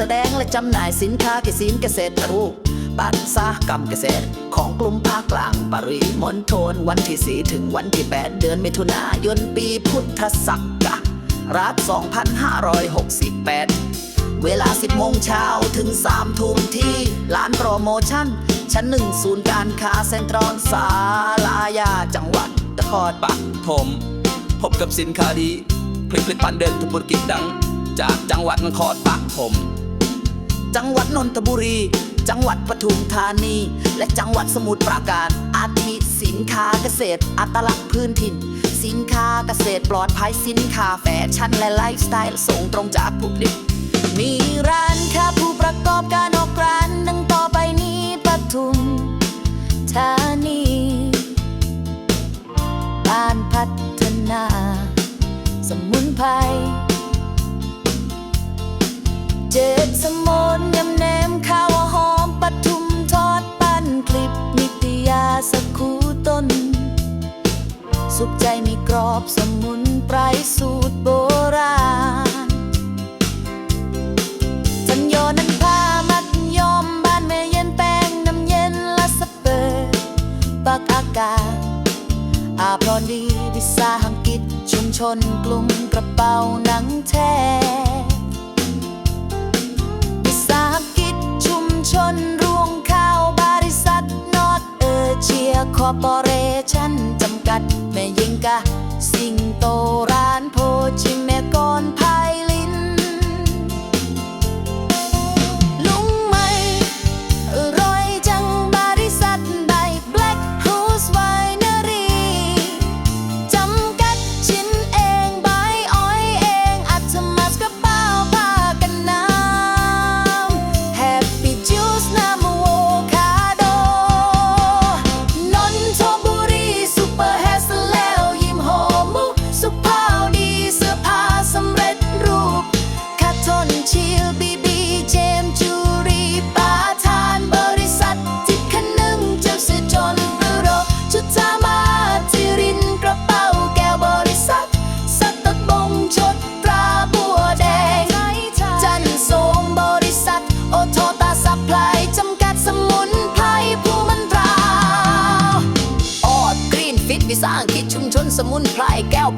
แสดงและจำหน่ายสินค้าเกษตรเกษตรรูปปันสาหกรรมเกษตร ของกลุ่มภาคกลางปริมณฑลวันที่ 4 ถึงวันที่ 8 เดือนมิถุนายนปีพุทธศักราช2568 เวลา 10 โมงเช้าถึง 3 ทุ่มที่ร้านโปรโมชั่น ชั้นหนึ่งศูนย์การค้าเซ็นทรัลสาลายาจังหวัดนครปฐมพบกับสินค้าดีผลิตภัณฑ์เดินธุรกิจดัง จากจังหวัดนครปฐม จังหวัดนนทบุรี จังหวัดปทุมธานี และจังหวัดสมุทรปราการ อาทิสินค้าเกษตร อัตลักษณ์พื้นถิ่น สินค้าเกษตรปลอดภัยสินค้าแฟชั่นและไลฟ์สไตล์ส่งตรงจากผู้ผลิตมีร้านค้าผู้ประกอบการออกร้านดังต่อไปนี้ปทุมธานีบ้านพัฒนา สมุนไพรเจ็ดสม สักคูต้น สุขใจมีกรอบสมุนไพรสูตรโบราณสัญญอนั้นพามัดยอมบ้านแม่เย็นแป้งน้ำเย็นและสเปอร์ปักอากาศอาพรดีวิสาหกิจชุมชนกลุ่มกระเป๋าหนังแท้ คอร์ปอเรชั่นจำกัด แม่ยิงกะ สิงโตรา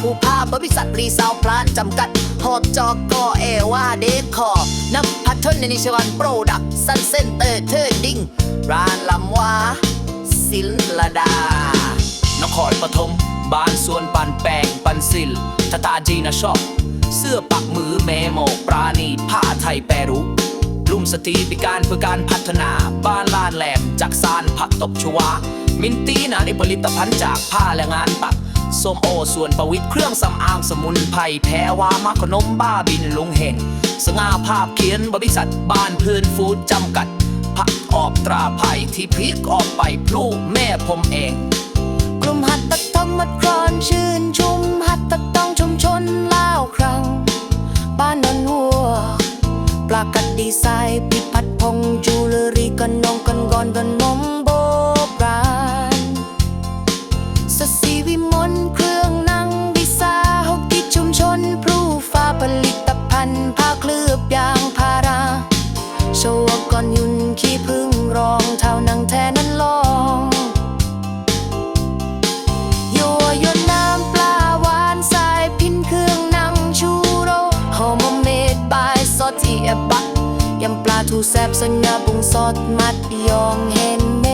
แก้วผูพาบริษัทรีซาวพลานจำกัด หอบจอกกอเอว่าเดคอร์นับพัฒนนิชวันโปรดักซันเซนเตอร์เทอร์ดิ้งร้านลำวาศิลดานครปฐมบ้านสวนปันแปงปันสิลชะตาจีนะชอบ เสื้อปักมือแม่โมกปราณีผ้าไทยแปรรูปลุ่มสตรีพิการเพื่อการพัฒนาบ้านลานแหลมจากซานผักตบชวา มินตีนาในผลิตภัณฑ์จากผ้าและงานปัก ส้มโอส่วนประวิตเครื่องสำอางสมุนไพรแพ้วามาขนมบ้าบินลุงเฮงสง่าภาพเขียนบริษัทบ้านพื้นฟูดจำกัดผักออกตราไผ่ที่พลิกออกไปพลูแม่ผมเอง กลุ่มหัตตะต้องมัดครอนชื่นชุมหัตตต้องชุมชนลาวครั้ง บ้านนนหัวปลากัดดีไซน์พิพัฒน์พงษ์จูเลอรี่กันนองกันำปลาทูแซบสัญญาปรุงสดมัดยองเห็นเม